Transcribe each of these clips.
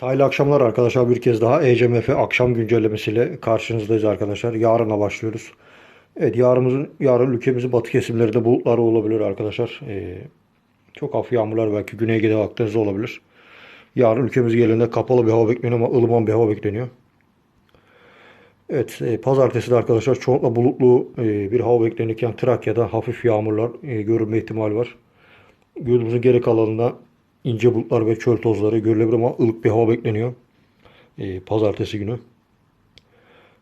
Hayırlı akşamlar arkadaşlar. Bir kez daha ECMF akşam güncellemesiyle karşınızdayız arkadaşlar. Yarına başlıyoruz. Evet yarımızın, yarın ülkemizin batı kesimlerinde bulutlar olabilir arkadaşlar. Ee, çok hafif yağmurlar belki Güney Ege Akdeniz'de olabilir. Yarın ülkemiz gelinde kapalı bir hava bekleniyor ama ılıman bir hava bekleniyor. Evet, e, pazartesi de arkadaşlar çoğunlukla bulutlu e, bir hava beklenirken Trakya'da hafif yağmurlar e, görülme ihtimali var. Yurdumuzun geri kalanında ince bulutlar ve çöl tozları görülebilir ama ılık bir hava bekleniyor. E, pazartesi günü.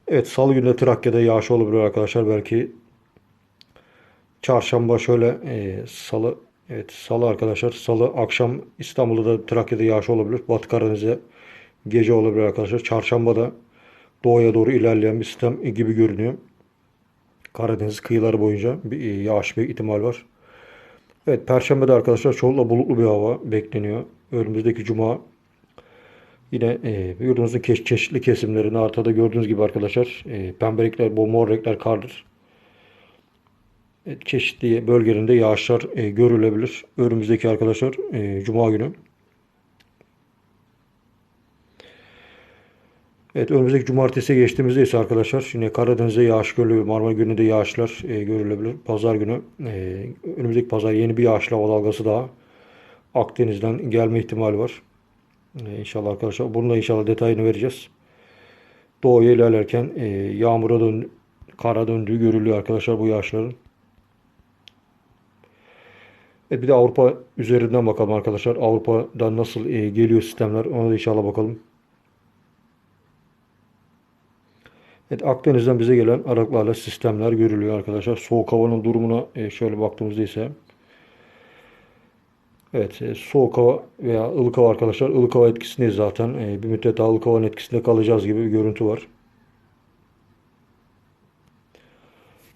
Evet, salı günü de Trakya'da yağış olabilir arkadaşlar. Belki çarşamba şöyle e, salı evet salı arkadaşlar. Salı akşam İstanbul'da da Trakya'da yağış olabilir. Batı Karadeniz'e gece olabilir arkadaşlar. Çarşamba da doğuya doğru ilerleyen bir sistem gibi görünüyor. Karadeniz kıyıları boyunca bir e, yağış bir ihtimal var. Evet, Perşembe'de arkadaşlar çoğunlukla bulutlu bir hava bekleniyor. Önümüzdeki cuma yine e, yurdumuzun çeşitli kesimlerinde haritada gördüğünüz gibi arkadaşlar e, pembe renkler, bu mor renkler kardır. Evet, çeşitli bölgelerinde yağışlar e, görülebilir. Önümüzdeki arkadaşlar e, cuma günü. Evet önümüzdeki cumartesiye geçtiğimizde ise arkadaşlar yine Karadeniz'de yağış görülebilir. Marmara günü de yağışlar e, görülebilir. Pazar günü e, önümüzdeki pazar yeni bir yağışlı hava dalgası daha Akdeniz'den gelme ihtimali var. E, inşallah arkadaşlar. Bunun da inşallah detayını vereceğiz. Doğuya ilerlerken e, yağmura dön kara döndüğü görülüyor arkadaşlar bu yağışların. Evet bir de Avrupa üzerinden bakalım arkadaşlar. Avrupa'dan nasıl e, geliyor sistemler ona da inşallah bakalım. Evet, Akdeniz'den bize gelen Araklarla sistemler görülüyor arkadaşlar. Soğuk havanın durumuna e, şöyle baktığımızda ise Evet, e, soğuk hava veya ılık hava arkadaşlar. ılık hava etkisindeyiz zaten. E, bir müddet daha ılık havanın etkisinde kalacağız gibi bir görüntü var.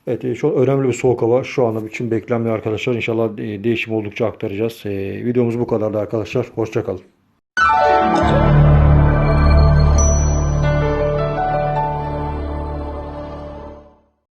Evet, an önemli bir soğuk hava şu anda için beklenmiyor arkadaşlar. İnşallah değişim oldukça aktaracağız. Videomuz bu kadardı arkadaşlar. Hoşçakalın.